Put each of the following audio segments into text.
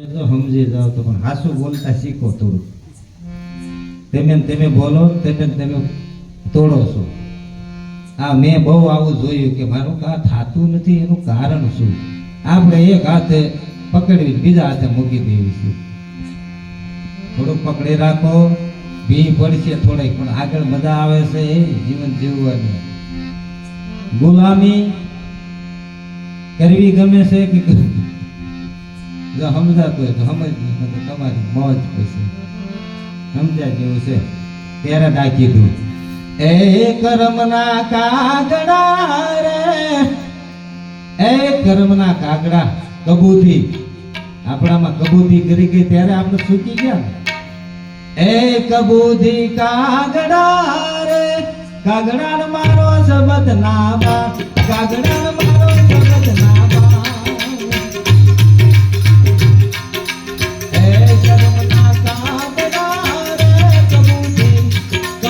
સમજી જાઓ તો પણ હાસુ બોલતા શીખો થોડું તમે તમે બોલો, તમે તમે તોડો છો. આ મેં બહુ આવું જોયું કે મારું કા થતું નથી, એનું કારણ શું? આપણે એક હાથે પકડવી બીજા હાથે મૂકી દેવી છે. થોડુંક પકડી રાખો ભી પડશે થોડીક, પણ આગળ મજા આવે છે એ જીવન જીવવાની. ગુલામી કરવી ગમે છે કે જો સમજાતું હોય તો સમજ નહીં તો તમારી મોજ પછી. સમજ્યા જેવું છે. ત્યારે ડાકી દઉં એ કર્મના કાગડા રે. એ કર્મના કાગડા કબૂતી આપણામાં કબૂતી કરી ગઈ ત્યારે આપણે સૂકી ગયા એ કબૂતી કાગડા રે. કાગડા મારો શબ્દ નામા. કાગડા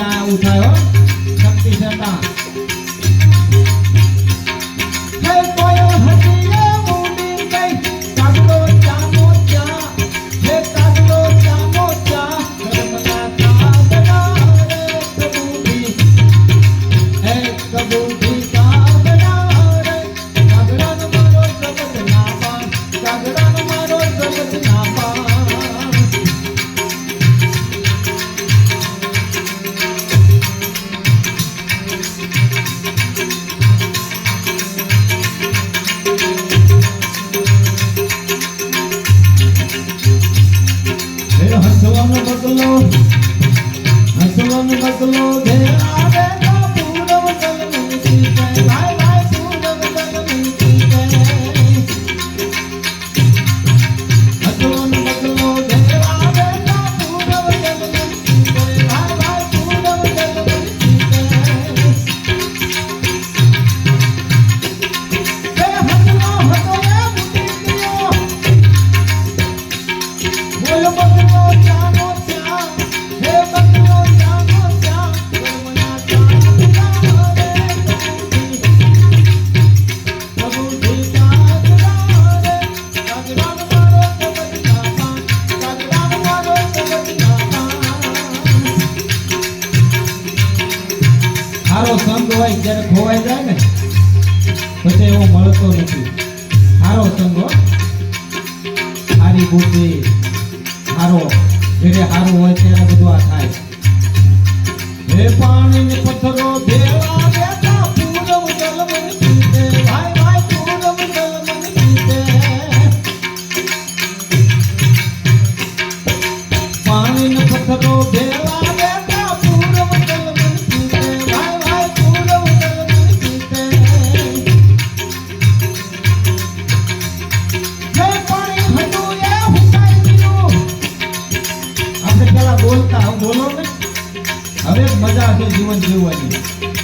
છે ઉઠાયો? હસવાનો બદલો ઘેરા સારો સંગ હોય જ્યારે ખોવાઈ જાય ને, પછી એવો મળતો નથી. સારો સંગ સારી બુદ્ધિ, સારો જ્યારે સારું હોય ત્યારે બધું આ થાય. હે પાણી ને પથ્થરો ભેળા બેઠા પૂરવ જલમન પીતે. ભાઈ ભાઈ પૂરવ જલમન પીતે. પાણીને પથ્થરો ભેળા આપણે પેલા